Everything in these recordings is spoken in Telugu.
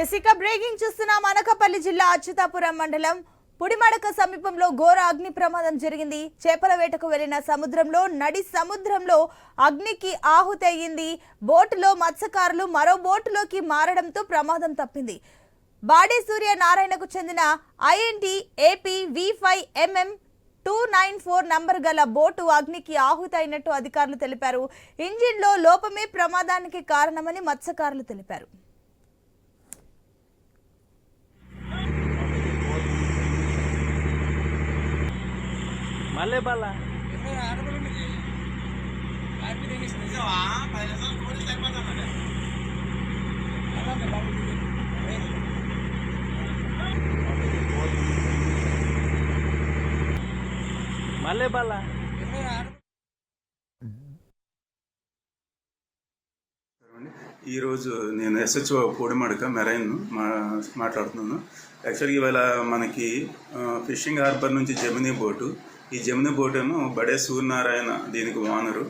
ఎసిక బ్రేకింగ్ చూస్తున్నాం. అనకాపల్లి జిల్లా అచ్యుతాపురం మండలం పుడిమడక సమీపంలో ఘోర అగ్ని ప్రమాదం జరిగింది. చేపల వేటకు వెళ్ళిన సముద్రంలో నడి సముద్రంలో అగ్నికి ఆహుతి అయ్యింది బోటులో మత్స్యకారులు మరో బోటులోకి మారడంతో ప్రమాదం తప్పింది. బాడీ సూర్య నారాయణకు చెందిన INT AP V five MM two nine four number గల బోటు అగ్నికి ఆహుతి అయినట్టు అధికారులు తెలిపారు. ఇంజిన్లో లోపమే ప్రమాదానికి కారణమని మత్స్యకారులు తెలిపారు. మళ్ళీ బల్ల. మళ్ళీ బల్ల. ఈరోజు నేను ఎస్హెచ్ఓ పూడిమడక మెరైన్ మా మాట్లాడుతున్నాను. యాక్చువల్గా ఇవాళ మనకి ఫిషింగ్ హార్బర్ నుంచి జమినీ బోటు ఈ జమినీ బోట్ ఏమో బడే సూర్యనారాయణ దీనికి ఓనరు.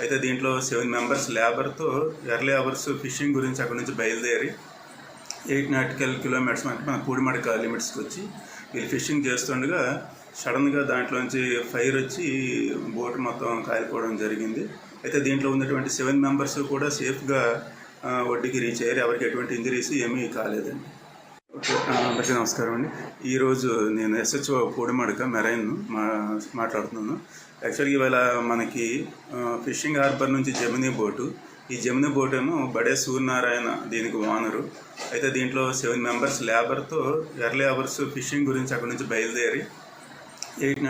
అయితే దీంట్లో సెవెన్ మెంబర్స్ లేబర్తో ఎర్లీ అవర్స్ ఫిషింగ్ గురించి అక్కడ నుంచి బయలుదేరి ఎయిట్ నాటికల్ కిలోమీటర్స్ మనకి మన పూడిమడక లిమిట్స్కి వచ్చి వీళ్ళు ఫిషింగ్ చేస్తుండగా సడన్గా దాంట్లోంచి ఫైర్ వచ్చి బోట్ మొత్తం కాలిపోవడం జరిగింది. అయితే దీంట్లో ఉన్నటువంటి సెవెన్ మెంబర్స్ కూడా సేఫ్గా వడ్డీకి ఒడ్డుకి రీచ్ అయ్యారు. ఎవరికి ఎటువంటి ఇంజరీస్ ఏమీ కాలేదండి. అందరికీ నమస్కారం అండి. ఈరోజు నేను ఎస్హెచ్ఓ పూడిమడక మెరైన్ మా మాట్లాడుతున్నాను. యాక్చువల్గా ఇవాళ మనకి ఫిషింగ్ హార్బర్ నుంచి జమినీ బోటు. ఈ జమినీ బోట్ ఏమో బడే సూర్యనారాయణ దీనికి ఓనరు. అయితే దీంట్లో సెవెన్ మెంబర్స్ లేబర్తో ఎర్లీ అవర్స్ ఫిషింగ్ గురించి అక్కడ నుంచి బయలుదేరి ఎయిట్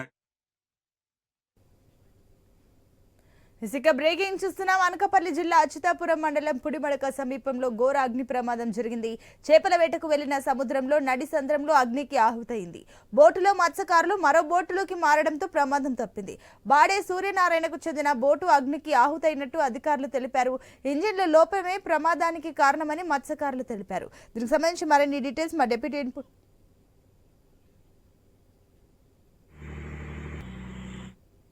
ఇసుక బ్రేకింగ్ చూస్తున్నాం. అనకాపల్లి జిల్లా అచ్యుతాపురం మండలం పుడిమడక సమీపంలో ఘోర అగ్ని ప్రమాదం జరిగింది. చేపల వేటకు వెళ్ళిన సముద్రంలో నడి సంద్రంలో అగ్నికి ఆహుతయింది. బోటులో మత్స్యకారులు మరో బోటులోకి మారడంతో ప్రమాదం తప్పింది. బాడే సూర్యనారాయణకు చెందిన బోటు అగ్నికి ఆహుతైనట్టు అధికారులు తెలిపారు. ఇంజిన్ల లోపమే ప్రమాదానికి కారణమని మత్స్యకారులు తెలిపారు. దీనికి సంబంధించి మరిన్ని డీటెయిల్స్ మా డెప్యూటీ ఇన్పుట్